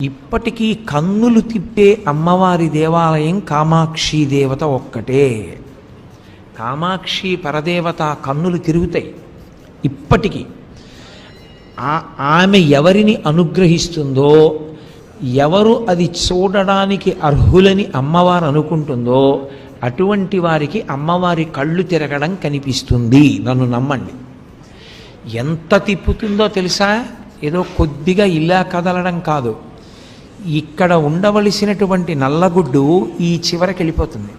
ఇప్పటికీ కన్నులు తిప్పే అమ్మవారి దేవాలయం కామాక్షి దేవత ఒక్కటే. కామాక్షి పరదేవత కన్నులు తిరుగుతాయి. ఇప్పటికీ ఆ- ఆమె ఎవరిని అనుగ్రహిస్తుందో ఎవరు అది చూడడానికి అర్హులని అమ్మవారు అనుకుంటుందో అటువంటి వారికి అమ్మవారి కళ్ళు తిరగడం కనిపిస్తుంది. నన్ను నమ్మండి. ఎంత తిప్పుతుందో తెలుసా? ఏదో కొద్దిగా ఇలా కదలడం కాదు. ఇక్కడ ఉండవలసినటువంటి నల్లగుడ్డు ఈ చివరికి వెళ్ళిపోతుంది.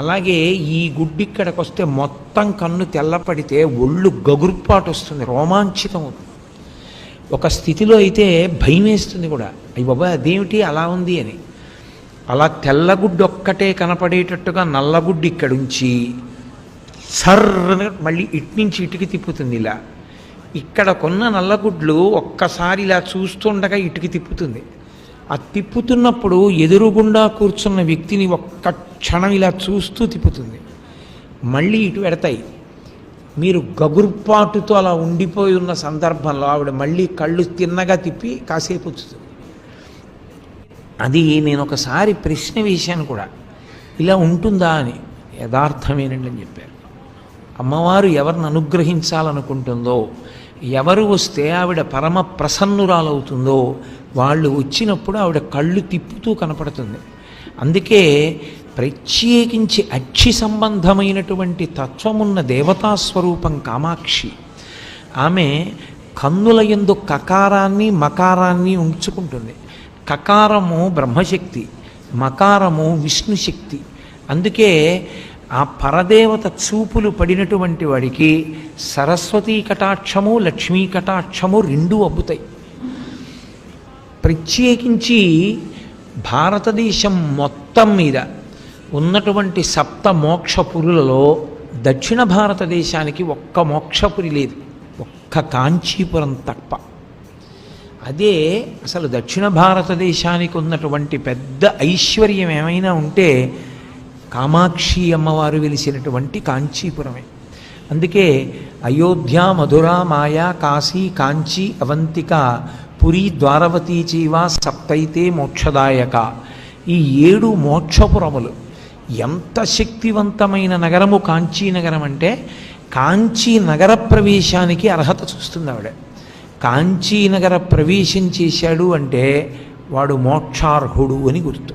అలాగే ఈ గుడ్డు ఇక్కడికి వస్తే మొత్తం కన్ను తెల్లపడితే ఒళ్ళు గగుర్పాటు వస్తుంది రోమాంచితం అవుతుంది. ఒక స్థితిలో అయితే భయం వేస్తుంది కూడా. అయ్యి బాబా అదేమిటి అలా ఉంది అని. అలా తెల్లగుడ్డు ఒక్కటే కనపడేటట్టుగా నల్లగుడ్డు ఇక్కడుంచి సర్ర మళ్ళీ ఇటు నుంచి ఇటుకి తిప్పుతుంది ఇలా. ఇక్కడ కొన్న నల్లగుడ్లు ఒక్కసారి ఇలా చూస్తుండగా ఇటుకి తిప్పుతుంది. ఆ తిప్పుతున్నప్పుడు ఎదురుగుండా కూర్చున్న వ్యక్తిని ఒక్క క్షణం ఇలా చూస్తూ తిప్పుతుంది. మళ్ళీ ఇటు పెడతాయి. మీరు గగుర్పాటుతో అలా ఉండిపోయి ఉన్న సందర్భంలో ఆవిడ మళ్ళీ కళ్ళు తిన్నగా తిప్పి కాసేపు వచ్చుతుంది. అది నేను ఒకసారి ప్రశ్న వేశాను కూడా. ఇలా ఉంటుందా అని. యథార్థమేనండి అని చెప్పారు. అమ్మవారు ఎవరిని అనుగ్రహించాలనుకుంటుందో ఎవరు వస్తే ఆవిడ పరమ ప్రసన్నురాలవుతుందో వాళ్ళు వచ్చినప్పుడు ఆవిడ కళ్ళు తిప్పుతూ కనపడుతుంది. అందుకే ప్రత్యేకించి అక్షి సంబంధమైనటువంటి తత్వమున్న దేవతా స్వరూపం కామాక్షి. ఆమె కన్నుల ఎందు కకారాన్ని మకారాన్ని ఉంచుకుంటుంది. కకారము బ్రహ్మశక్తి మకారము విష్ణుశక్తి. అందుకే ఆ పరదేవత చూపులు పడినటువంటి వాడికి సరస్వతీ కటాక్షము లక్ష్మీ కటాక్షము రెండూ అబ్బుతాయి. ప్రత్యేకించి భారతదేశం మొత్తం మీద ఉన్నటువంటి సప్త మోక్షపురులలో దక్షిణ భారతదేశానికి ఒక్క మోక్షపురి లేదు. ఒక్క కాంచీపురం తప్ప. అదే అసలు దక్షిణ భారతదేశానికి ఉన్నటువంటి పెద్ద ఐశ్వర్యం ఏమైనా ఉంటే కామాక్షి అమ్మవారు వెలిసినటువంటి కాంచీపురమే. అందుకే అయోధ్య మధుర మాయా కాశీ కాంచీ అవంతిక పురి ద్వారవతి చీవ సప్తైతే మోక్షదాయక. ఈ ఏడు మోక్షపురములు ఎంత శక్తివంతమైన నగరము కాంచీ నగరం అంటే కాంచీ నగర ప్రవేశానికి అర్హత చూస్తుంది ఆవిడ. కాంచీ నగర ప్రవేశం చేశాడు అంటే వాడు మోక్షార్హుడు అని గుర్తు.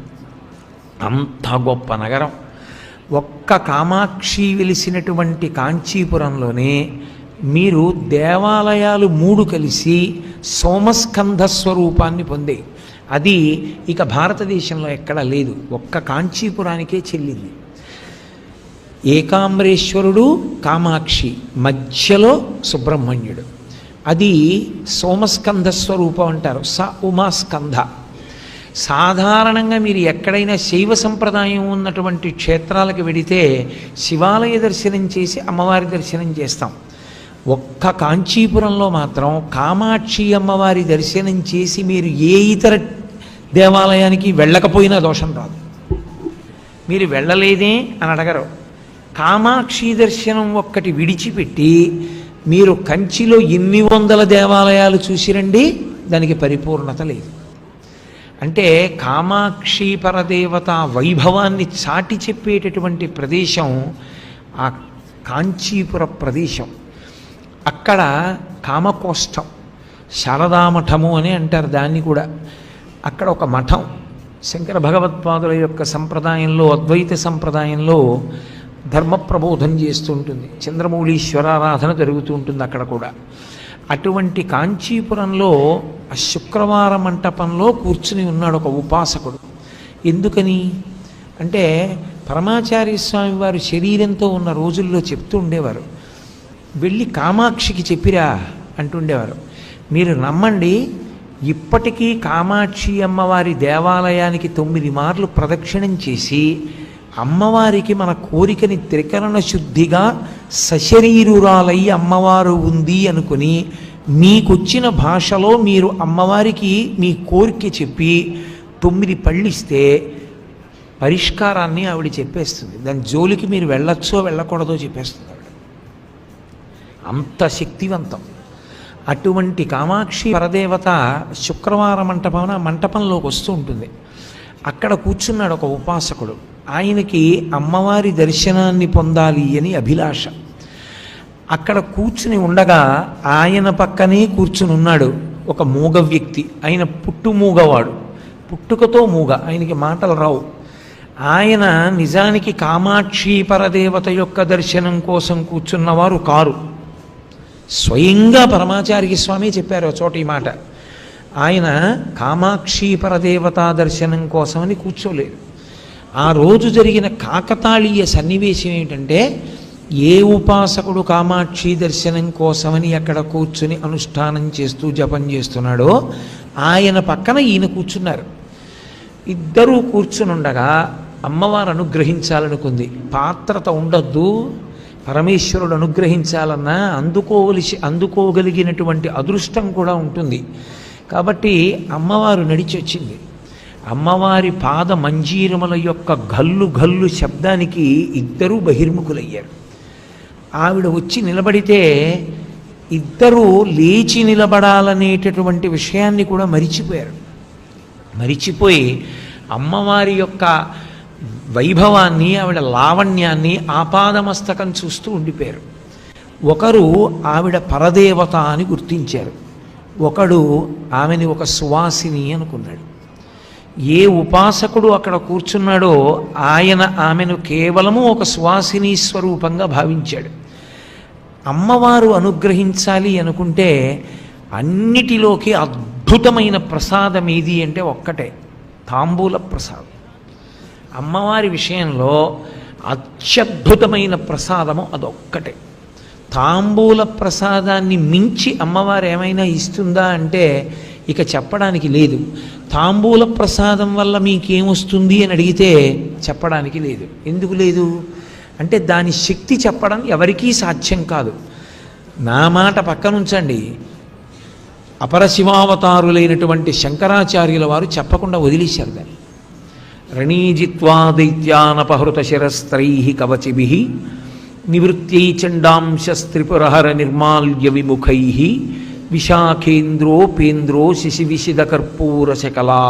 అంత గొప్ప నగరం. ఒక్క కామాక్షి వెలిసినటువంటి కాంచీపురంలోనే మీరు దేవాలయాలు మూడు కలిసి సోమస్కంధ స్వరూపాన్ని పొందే. అది ఇక భారతదేశంలో ఎక్కడా లేదు. ఒక్క కాంచీపురానికే చెల్లింది. ఏకాంబరేశ్వరుడు కామాక్షి మధ్యలో సుబ్రహ్మణ్యుడు. అది సోమస్కంధ స్వరూపం అంటారు. స ఉమాస్కంధ సాధారణంగా మీరు ఎక్కడైనా శైవ సంప్రదాయం ఉన్నటువంటి క్షేత్రాలకు వెడితే శివాలయ దర్శనం చేసి అమ్మవారి దర్శనం చేస్తాం. ఒక్క కాంచీపురంలో మాత్రం కామాక్షి అమ్మవారి దర్శనం చేసి మీరు ఏ ఇతర దేవాలయానికి వెళ్ళకపోయినా దోషం రాదు. మీరు వెళ్ళలేదే అని అడగరు. కామాక్షి దర్శనం ఒక్కటి విడిచిపెట్టి మీరు కంచిలో ఎన్ని వందల దేవాలయాలు చూసిరండి? దానికి పరిపూర్ణత లేదు. అంటే కామాక్షి పరదేవత వైభవాన్ని చాటి చెప్పేటటువంటి ప్రదేశం ఆ కాంచీపుర ప్రదేశం. అక్కడ కామకోష్టం. శారదామఠము అని అంటారు దాన్ని కూడా. అక్కడ ఒక మఠం. శంకర భగవత్పాదుల యొక్క సంప్రదాయంలో అద్వైత సంప్రదాయంలో ధర్మ ప్రబోధం చేస్తుంటుంది. చంద్రమౌళీశ్వరారాధన జరుగుతూ ఉంటుంది అక్కడ కూడా. అటువంటి కాంచీపురంలో ఆ శుక్రవార మంటపంలో కూర్చుని ఉన్నాడు ఒక ఉపాసకుడు. ఎందుకని? అంటే పరమాచార్య స్వామి వారు శరీరంతో ఉన్న రోజుల్లో చెప్తూ ఉండేవారు. వెళ్ళి కామాక్షికి చెప్పిరా అంటుండేవారు. మీరు నమ్మండి ఇప్పటికీ కామాక్షి అమ్మవారి దేవాలయానికి తొమ్మిది మార్లు ప్రదక్షిణం చేసి అమ్మవారికి మన కోరికని త్రికరణ శుద్ధిగా సశరీరురాలై అమ్మవారు ఉంది అనుకుని మీకొచ్చిన భాషలో మీరు అమ్మవారికి మీ కోరిక చెప్పి తొమ్మిది పళ్ళిస్తే పరిష్కారాన్ని ఆవిడ చెప్పేస్తుంది. దాని జోలికి మీరు వెళ్ళొచ్చో వెళ్ళకూడదో చెప్పేస్తుంది. అంత శక్తివంతం. అటువంటి కామాక్షి పరదేవత శుక్రవారం మంటపం మంటపంలోకి వస్తూ ఉంటుంది. అక్కడ కూర్చున్నాడు ఒక ఉపాసకుడు. ఆయనకి అమ్మవారి దర్శనాన్ని పొందాలి అని అభిలాష. అక్కడ కూర్చుని ఉండగా ఆయన పక్కనే కూర్చుని ఉన్నాడు ఒక మూగ వ్యక్తి. ఆయన పుట్టు మూగవాడు పుట్టుకతో మూగ. ఆయనకి మాటలు రావు. ఆయన నిజానికి కామాక్షి పరదేవత యొక్క దర్శనం కోసం కూర్చున్నవారు కారు. స్వయంగా పరమాచార్య స్వామి చెప్పారు చోట ఈ మాట. ఆయన కామాక్షి పరదేవతా దర్శనం కోసమని కూర్చోలేదు. ఆ రోజు జరిగిన కాకతాళీయ సన్నివేశం ఏంటంటే ఏ ఉపాసకుడు కామాక్షి దర్శనం కోసమని అక్కడ కూర్చుని అనుష్ఠానం చేస్తూ జపం చేస్తున్నాడో ఆయన పక్కన ఈయన కూర్చున్నారు. ఇద్దరూ కూర్చునుండగా అమ్మవారు అనుగ్రహించాలనుకుంది. పాత్రత ఉండొద్దు పరమేశ్వరుడు అనుగ్రహించాలన్నా అందుకోవలసి అందుకోగలిగినటువంటి అదృష్టం కూడా ఉంటుంది. కాబట్టి అమ్మవారు నడిచి వచ్చింది అమ్మవారి పాద మంజీరముల యొక్క గల్లు గల్లు శబ్దానికి ఇద్దరూ బహిర్ముఖులయ్యారు. ఆవిడ వచ్చి నిలబడితే ఇద్దరూ లేచి నిలబడాలనేటటువంటి విషయాన్ని కూడా మరిచిపోయారు. మరిచిపోయి అమ్మవారి యొక్క వైభవాన్ని ఆవిడ లావణ్యాన్ని ఆపాదమస్తకం చూస్తూ ఉండిపోయారు. ఒకరు ఆవిడ పరదేవత అని గుర్తించారు. ఒకడు ఆమెని ఒక సువాసిని అనుకున్నాడు. ఏ ఉపాసకుడు అక్కడ కూర్చున్నాడో ఆయన ఆమెను కేవలము ఒక సువాసిని స్వరూపంగా భావించాడు. అమ్మవారు అనుగ్రహించాలి అనుకుంటే అన్నిటిలోకి అద్భుతమైన ప్రసాదం ఏది అంటే ఒక్కటే తాంబూల ప్రసాదం. అమ్మవారి విషయంలో అత్యద్భుతమైన ప్రసాదము అదొక్కటే. తాంబూల ప్రసాదాన్ని మించి అమ్మవారు ఏమైనా ఇస్తుందా అంటే ఇక చెప్పడానికి లేదు. తాంబూల ప్రసాదం వల్ల మీకేమొస్తుంది అని అడిగితే చెప్పడానికి లేదు. ఎందుకు లేదు? అంటే దాని శక్తి చెప్పడం ఎవరికీ సాధ్యం కాదు. నా మాట పక్కనుంచండి. అపరశివావతారులైనటువంటి శంకరాచార్యుల వారు చెప్పకుండా వదిలేశారు దాన్ని. రణీజిత్వా దైత్యానపహృత శిరస్త్రై కవచిభి నివృత్యై చండాంశస్త్రిపురహర నిర్మాల్య విముఖై విశాఖేంద్రోపేంద్రో శిశివిశిదకర్పూరశకలా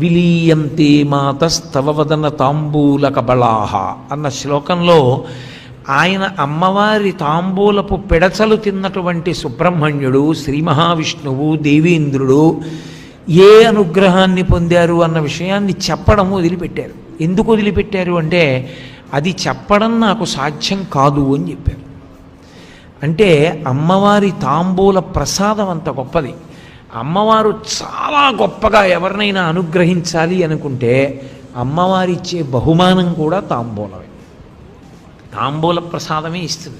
విలీయంతే మాతస్తవ వదన తాంబూలకబళా అన్న శ్లోకంలో ఆయన అమ్మవారి తాంబూలపు పెడచలు తిన్నటువంటి సుబ్రహ్మణ్యుడు శ్రీ మహావిష్ణువు దేవేంద్రుడు ఏ అనుగ్రహాన్ని పొందారు అన్న విషయాన్ని చెప్పడం వదిలిపెట్టారు. ఎందుకు వదిలిపెట్టారు అంటే అది చెప్పడం నాకు సాధ్యం కాదు అని చెప్పారు. అంటే అమ్మవారి తాంబూల ప్రసాదం అంత గొప్పది. అమ్మవారు చాలా గొప్పగా ఎవరినైనా అనుగ్రహించాలి అనుకుంటే అమ్మవారిచ్చే బహుమానం కూడా తాంబూలమే. తాంబూల ప్రసాదమే ఇస్తుంది.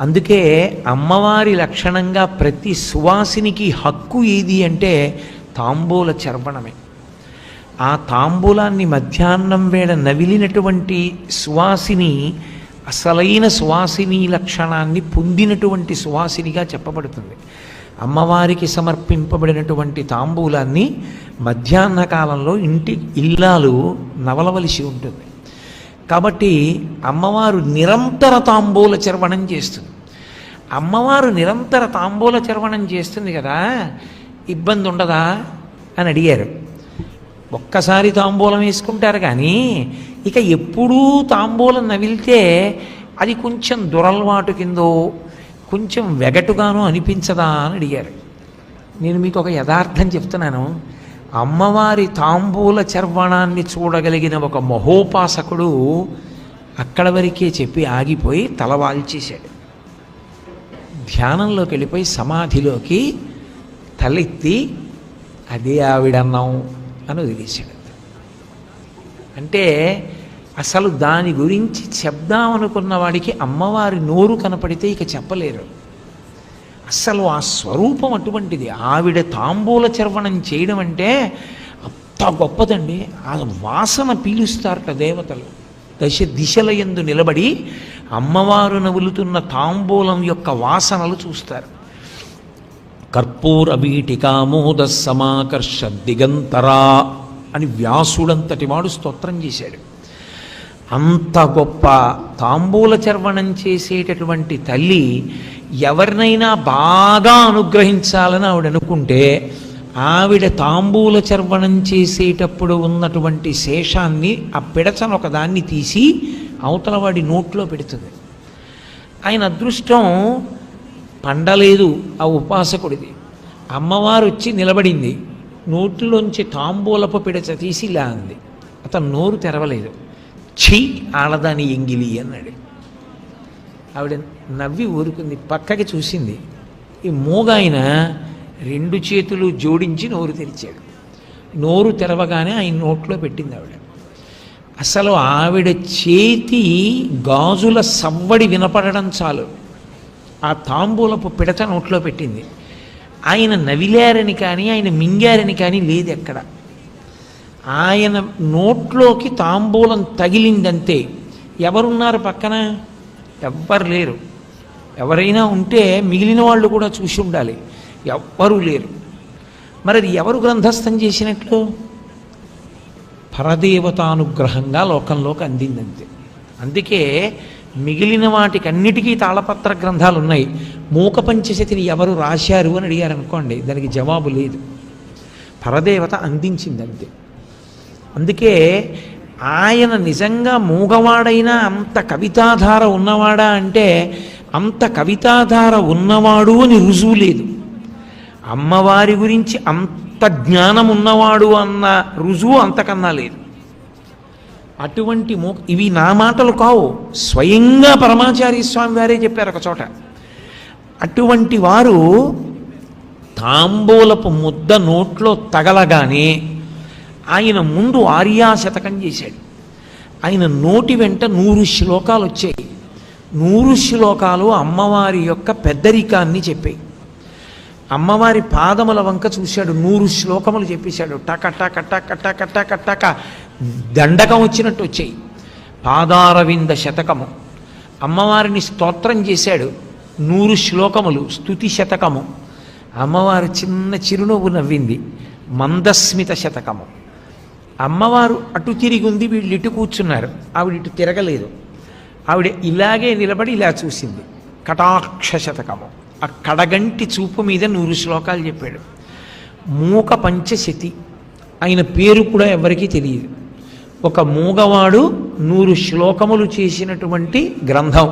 అందుకే అమ్మవారి లక్షణంగా ప్రతి సువాసినికి హక్కు ఏది అంటే తాంబూల చర్వణమే ఆ తాంబూలాన్ని మధ్యాహ్నం వేళ నవిలినటువంటి సువాసిని అసలైన సువాసిని లక్షణాన్ని పొందినటువంటి సువాసినిగా చెప్పబడుతుంది. అమ్మవారికి సమర్పింపబడినటువంటి తాంబూలాన్ని మధ్యాహ్న కాలంలో ఇంటి ఇల్లాలు నవలవలసి ఉంటుంది. కాబట్టి అమ్మవారు నిరంతర తాంబూల చర్వణం చేస్తుంది. అమ్మవారు నిరంతర తాంబూల చర్వణం చేస్తుంది కదా ఇబ్బంది ఉండదా అని అడిగారు. ఒక్కసారి తాంబూలం వేసుకుంటారు కానీ ఇక ఎప్పుడూ తాంబూలం నవిలితే అది కొంచెం దురలవాటు కిందో కొంచెం వెగటుగానో అనిపించదా అని అడిగారు. నేను మీకు ఒక యథార్థం చెప్తున్నాను. అమ్మవారి తాంబూల చర్వణాన్ని చూడగలిగిన ఒక మహోపాసకుడు అక్కడ వరకే చెప్పి ఆగిపోయి తలవాల్చేశాడు. ధ్యానంలోకి వెళ్ళిపోయి సమాధిలోకి తలెత్తి అదే ఆవిడన్నాం అని వదిలేశాడు. అంటే అసలు దాని గురించి చెప్దామనుకున్న వాడికి అమ్మవారి నోరు కనపడితే ఇక చెప్పలేరు. అస్సలు ఆ స్వరూపం అటువంటిది. ఆవిడ తాంబూల చర్వణం చేయడం అంటే అంత గొప్పదండి. ఆ వాసన పీలుస్తారట దేవతలు. దశ దిశల ఎందు నిలబడి అమ్మవారు నవ్వులుతున్న తాంబూలం యొక్క వాసనలు చూస్తారు. కర్పూరవీటికామోద సమాకర్ష దిగంతరా అని వ్యాసుడంతటి వాడు స్తోత్రం చేశాడు. అంత గొప్ప తాంబూల చర్వణం చేసేటటువంటి తల్లి ఎవరినైనా బాగా అనుగ్రహించాలని ఆవిడ అనుకుంటే ఆవిడ తాంబూల చర్వణం చేసేటప్పుడు ఉన్నటువంటి శేషాన్ని ఆ పిడచను ఒకదాన్ని తీసి అవతల వాడి నోట్లో పెడుతుంది. ఆయన అదృష్టం పండలేదు ఆ ఉపాసకుడిది. అమ్మవారు వచ్చి నిలబడింది. నోటిలోంచి తాంబూలపు పిడచ తీసి ఇలా అంది. అతను నోరు తెరవలేదు. ఛీ ఆడదాని ఎంగిలి అన్నాడు. ఆవిడ నవ్వి ఊరుకుంది. పక్కకి చూసింది. ఈ మూగాయన రెండు చేతులు జోడించి నోరు తెరిచాడు. నోరు తెరవగానే ఆయన నోట్లో పెట్టింది ఆవిడ. అసలు ఆవిడ చేతి గాజుల సవ్వడి వినపడడం చాలు. ఆ తాంబూలపు పిడత నోట్లో పెట్టింది. ఆయన నవిలారని కానీ ఆయన మింగారని కానీ లేదు ఎక్కడ. ఆయన నోట్లోకి తాంబూలం తగిలిందంతే ఎవరున్నారు పక్కన? ఎవ్వరు లేరు. ఎవరైనా ఉంటే మిగిలిన వాళ్ళు కూడా చూసి ఉండాలి. ఎవ్వరూ లేరు. మరి అది ఎవరు గ్రంథస్థం చేసినట్లు? పరదేవతానుగ్రహంగా లోకంలోకి అందిందంతే. అందుకే మిగిలిన వాటికన్నిటికీ తాళపత్ర గ్రంథాలు ఉన్నాయి మూక పంచశతిని ఎవరు రాశారు అని అడిగారు అనుకోండి దానికి జవాబు లేదు. పరదేవత అందించింది అంతే అందుకే ఆయన నిజంగా మూగవాడైనా అంత కవితాధార ఉన్నవాడా అంటే అంత కవితాధార ఉన్నవాడు అని రుజువు లేదు. అమ్మవారి గురించి అంత జ్ఞానం ఉన్నవాడు అన్న రుజువు అంతకన్నా లేదు. అటువంటి మో ఇవి నా మాటలు కావు. స్వయంగా పరమాచార్య స్వామి వారే చెప్పారు ఒక చోట. అటువంటి వారు తాంబూలపు ముద్ద నోట్లో తగలగానే ఆయన ముందు ఆర్యాశతకం చేశాడు. ఆయన నోటి వెంట నూరు శ్లోకాలు వచ్చాయి. నూరు శ్లోకాలు అమ్మవారి యొక్క పెద్దరికాన్ని చెప్పాయి. అమ్మవారి పాదముల వంక చూశాడు నూరు శ్లోకములు చెప్పేశాడు. టక టక టక టక టక టక దండకం వచ్చినట్టు వచ్చాయి. పాదారవింద శతకము. అమ్మవారిని స్తోత్రం చేశాడు. నూరు శ్లోకములు స్తుతి శతకము. అమ్మవారు చిన్న చిరునవ్వు నవ్వింది. మందస్మిత శతకము. అమ్మవారు అటు తిరిగి ఉంది వీళ్ళు ఇటు కూర్చున్నారు. ఆవిడ ఇటు తిరగలేదు. ఆవిడ ఇలాగే నిలబడి ఇలా చూసింది. కటాక్ష శతకము. ఆ కడగంటి చూపు మీద నూరు శ్లోకాలు చెప్పాడు. మూక పంచశతి. ఆయన పేరు కూడా ఎవరికీ తెలియదు. ఒక మూగవాడు నూరు శ్లోకములు చేసినటువంటి గ్రంథం.